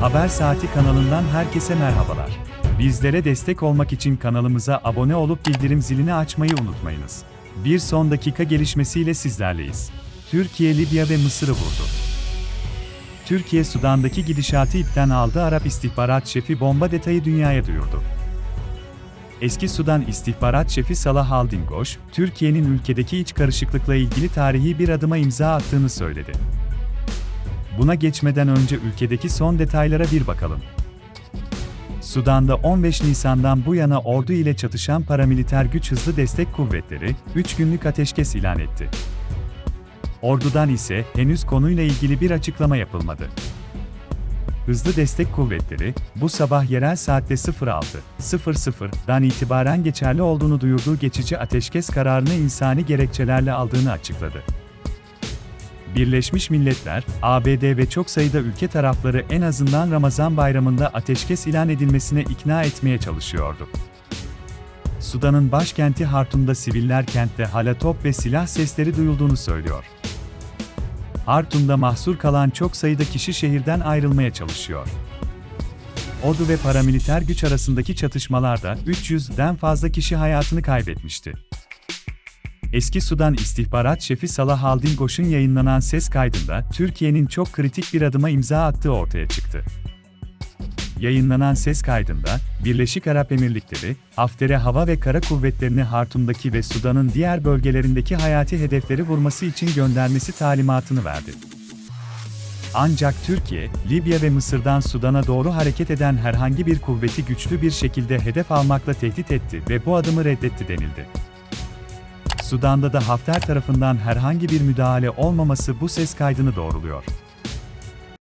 Haber Saati kanalından herkese merhabalar. Bizlere destek olmak için kanalımıza abone olup bildirim zilini açmayı unutmayınız. Bir son dakika gelişmesiyle sizlerleyiz. Türkiye, Libya ve Mısır'ı vurdu. Türkiye, Sudan'daki gidişatı ipten aldı Arap istihbarat şefi bomba detayı dünyaya duyurdu. Eski Sudan istihbarat şefi Salah Aldingoş, Türkiye'nin ülkedeki iç karışıklıkla ilgili tarihi bir adıma imza attığını söyledi. Buna geçmeden önce ülkedeki son detaylara bir bakalım. Sudan'da 15 Nisan'dan bu yana ordu ile çatışan paramiliter güç hızlı destek kuvvetleri 3 günlük ateşkes ilan etti. Ordudan ise henüz konuyla ilgili bir açıklama yapılmadı. Hızlı Destek Kuvvetleri, bu sabah yerel saatte 06.00'dan itibaren geçerli olduğunu duyurduğu geçici ateşkes kararını insani gerekçelerle aldığını açıkladı. Birleşmiş Milletler, ABD ve çok sayıda ülke tarafları en azından Ramazan bayramında ateşkes ilan edilmesine ikna etmeye çalışıyordu. Sudan'ın başkenti Hartum'da siviller kentte hala top ve silah sesleri duyulduğunu söylüyor. Hartum'da mahsur kalan çok sayıda kişi şehirden ayrılmaya çalışıyor. Ordu ve paramiliter güç arasındaki çatışmalarda 300'den fazla kişi hayatını kaybetmişti. Eski Sudan istihbarat şefi Salah Aldingoş'un yayınlanan ses kaydında Türkiye'nin çok kritik bir adıma imza attığı ortaya çıktı. Yayınlanan ses kaydında, Birleşik Arap Emirlikleri, Hafter'e hava ve kara kuvvetlerini Hartum'daki ve Sudan'ın diğer bölgelerindeki hayati hedefleri vurması için göndermesi talimatını verdi. Ancak Türkiye, Libya ve Mısır'dan Sudan'a doğru hareket eden herhangi bir kuvveti güçlü bir şekilde hedef almakla tehdit etti ve bu adımı reddetti denildi. Sudan'da da Hafter tarafından herhangi bir müdahale olmaması bu ses kaydını doğruluyor.